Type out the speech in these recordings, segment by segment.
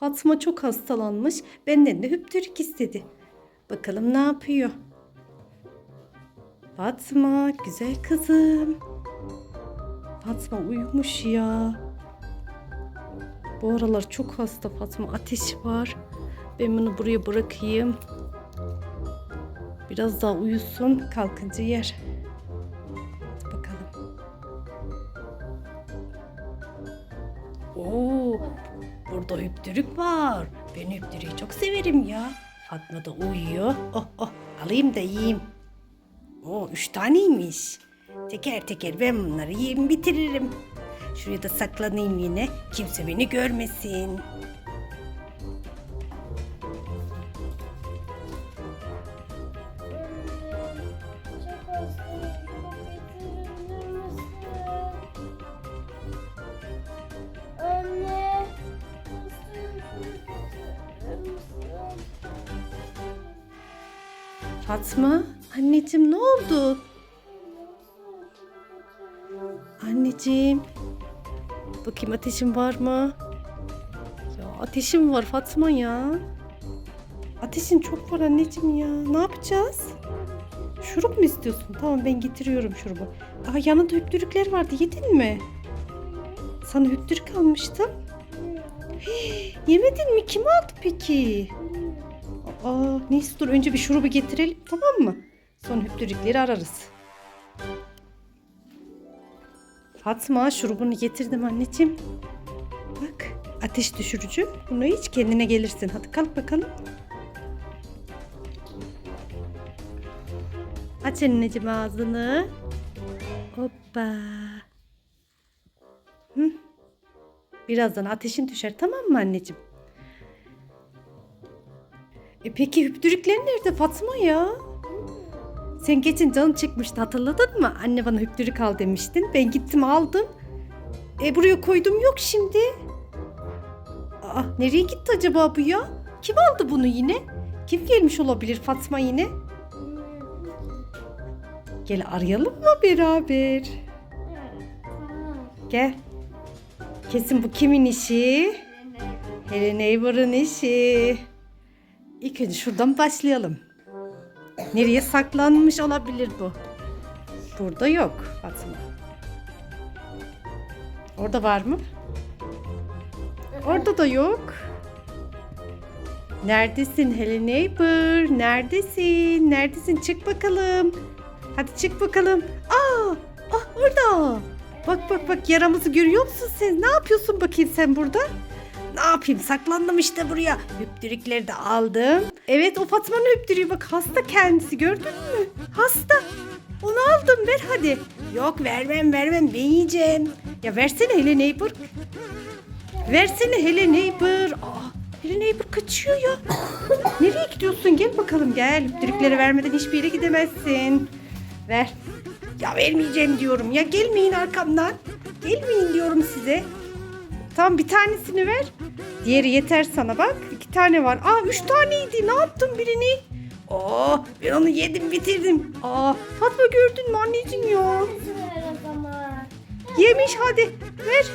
Fatma çok hastalanmış. Benden de hüptürük istedi. Bakalım ne yapıyor? Fatma, güzel kızım. Fatma uyumuş ya. Bu aralar çok hasta Fatma. Ateş var. Ben bunu buraya bırakayım. Biraz daha uyusun. Kalkınca yer. Hadi bakalım. Oo, burada hüptürük var. Ben hüptürüğü çok severim ya. Fatma da uyuyor. Oh oh alayım da yiyeyim. Oo üç taneymiş. Teker teker ben bunları yiyeyim bitiririm. Şuraya da saklanayım yine. Kimse beni görmesin. Fatma, anneciğim ne oldu? Anneciğim. Bakayım ateşin var mı? Ya ateşim var Fatma ya. Ateşin çok var anneciğim ya. Ne yapacağız? Şurup mu istiyorsun? Tamam ben getiriyorum şurubu. Aa yanında hüptürükler vardı. Yedin mi? Sana hüptürük almıştım. Yemedin mi? Kim aldı peki? Aa, neyse dur önce bir şurubu getirelim tamam mı? Sonra hüptürükleri ararız. Fatma şurubunu getirdim anneciğim. Bak ateş düşürücü. Bunu iç kendine gelirsin. Hadi kalk bakalım. Aç anneciğim ağzını. Hoppa. Birazdan ateşin düşer tamam mı anneciğim? E peki hüptürükler nerede Fatma ya? Sen geçen canın çıkmıştı hatırladın mı? Anne bana hüptürük al demiştin. Ben gittim aldım. E buraya koydum yok şimdi. Aa nereye gitti acaba bu ya? Kim aldı bunu yine? Kim gelmiş olabilir Fatma yine? Gel arayalım mı beraber? Gel. Kesin bu kimin işi? Hele Neighbor'ın işi. İlk önce şuradan başlayalım. Nereye saklanmış olabilir bu? Burada yok Fatma. Orada var mı? Orada da yok. Neredesin Hele Neighbor? Neredesin? Neredesin? Çık bakalım. Hadi çık bakalım. Aa, ah orada. Bak bak bak yaramızı görüyor musun sen? Ne yapıyorsun bakayım sen burada? Ne yapayım saklandım işte buraya. Hüptürükleri de aldım. Evet o Fatma'nın hüptürüğü bak hasta kendisi gördün mü? Hasta. Onu aldım ver hadi. Yok vermem vermem ben yiyeceğim. Ya versene hele neighbor. Versene hele neighbor. Aa, hele neighbor kaçıyor ya. Nereye gidiyorsun? Gel bakalım gel. Hüptürükleri vermeden hiçbir yere gidemezsin. Ver. Ya vermeyeceğim diyorum. Ya gelmeyin arkamdan. Gelmeyin diyorum size. Tamam bir tanesini ver. Diğeri yeter sana bak. İki tane var. Aa üç taneydi. Ne yaptın birini? Oo ben onu yedim bitirdim. Aa Fatma gördün mü anneciğim ya? Yemiş hadi ver.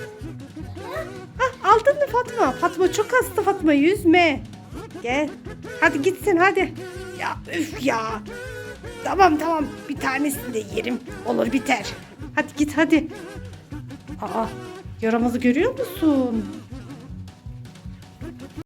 Hah, aldın mı Fatma? Fatma çok hasta Fatma yüzme. Gel. Hadi gitsin hadi. Ya üf ya. Tamam tamam bir tanesini de yerim. Olur biter. Hadi git hadi. Aa yaramazı görüyor musun?